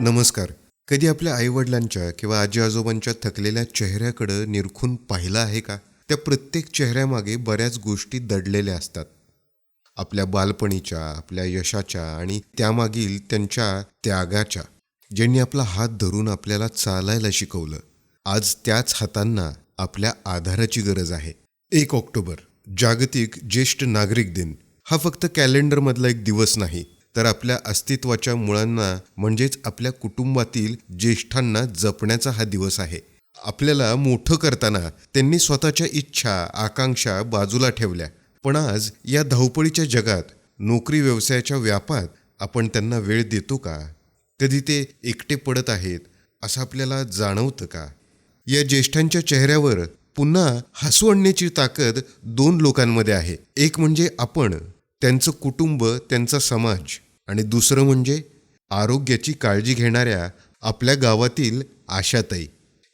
नमस्कार. कधी आपल्या आईवडिलांच्या किंवा आजी आजोबांच्या थकलेल्या चेहऱ्याकडं निरखून पाहिलं आहे का? त्या प्रत्येक चेहऱ्यामागे बऱ्याच गोष्टी दडलेल्या असतात. आपल्या बालपणीच्या आपल्या यशाच्या आणि त्यामागील त्यांच्या त्यागाच्या ज्यांनी आपला हात धरून आपल्याला चालायला शिकवलं. आज त्याच हातांना आपल्या आधाराची गरज आहे. एक ऑक्टोबर जागतिक ज्येष्ठ नागरिक दिन. हा फक्त कॅलेंडरमधला एक दिवस नाही. तर आपल्या अस्तित्वाच्या मुळांना म्हणजेच आपल्या कुटुंबातील ज्येष्ठांना जपण्याचा हा दिवस आहे. आपल्याला मोठं करताना त्यांनी स्वतःच्या इच्छा आकांक्षा बाजूला ठेवल्या. पण आज या धावपळीच्या जगात नोकरी व्यवसायाच्या व्यापात आपण त्यांना वेळ देतो का? कधी ते एकटे पडत आहेत असं आपल्याला जाणवतं का? या ज्येष्ठांच्या चेहऱ्यावर पुन्हा हसू आणण्याची ताकद दोन लोकांमध्ये आहे. एक म्हणजे आपण. त्यांचं कुटुंब त्यांचा समाज आणि दुसरं म्हणजे आरोग्याची काळजी घेणाऱ्या आपल्या गावातील आशाताई.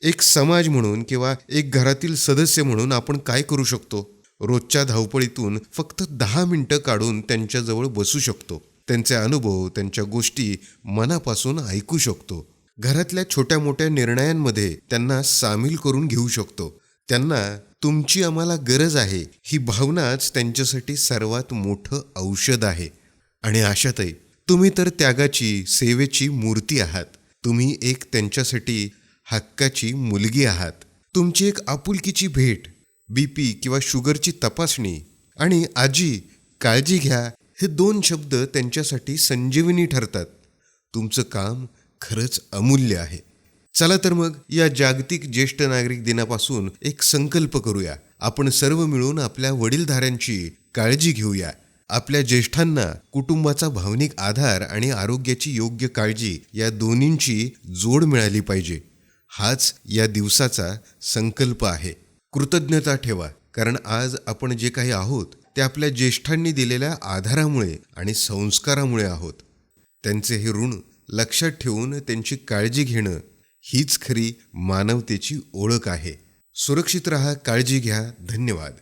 एक समाज म्हणून किंवा एक घरातील सदस्य म्हणून आपण काय करू शकतो? रोजच्या धावपळीतून फक्त दहा मिनटं काढून त्यांच्याजवळ बसू शकतो. त्यांचे अनुभव त्यांच्या गोष्टी मनापासून ऐकू शकतो. घरातल्या छोट्या मोठ्या निर्णयांमध्ये त्यांना सामील करून घेऊ शकतो. त्यांना तुमची आम्हाला गरज आहे. ही भावनाच त्यांच्यासाठी सर्वात मोठं औषध आहे. आणि आशाताई तुम्ही तर त्यागाची सेवेची मूर्ती आहात. तुम्ही एक त्यांच्यासाठी हक्काची मुलगी आहात. तुमची एक आपुलकीची भेट बीपी किंवा शुगरची तपासणी आणि आजी काळजी घ्या हे दोन शब्द त्यांच्यासाठी संजीवनी ठरतात. तुमचं काम खरंच अमूल्य आहे. चला तर मग या जागतिक ज्येष्ठ नागरिक दिनापासून एक संकल्प करूया. आपण सर्व मिळून आपल्या वडीलधाऱ्यांची काळजी घेऊया. आपल्या ज्येष्ठांना कुटुंबाचा भावनिक आधार आणि आरोग्याची योग्य काळजी या दोन्हींची जोड मिळाली पाहिजे. हाच या दिवसाचा संकल्प आहे. कृतज्ञता ठेवा कारण आज आपण जे काही आहोत ते आपल्या ज्येष्ठांनी दिलेल्या आधारामुळे आणि संस्कारामुळे आहोत. त्यांचे हे ऋण लक्षात ठेवून त्यांची काळजी घेणं हीच खरी मानवतेची ओळख आहे. सुरक्षित रहा काळजी घ्या. धन्यवाद.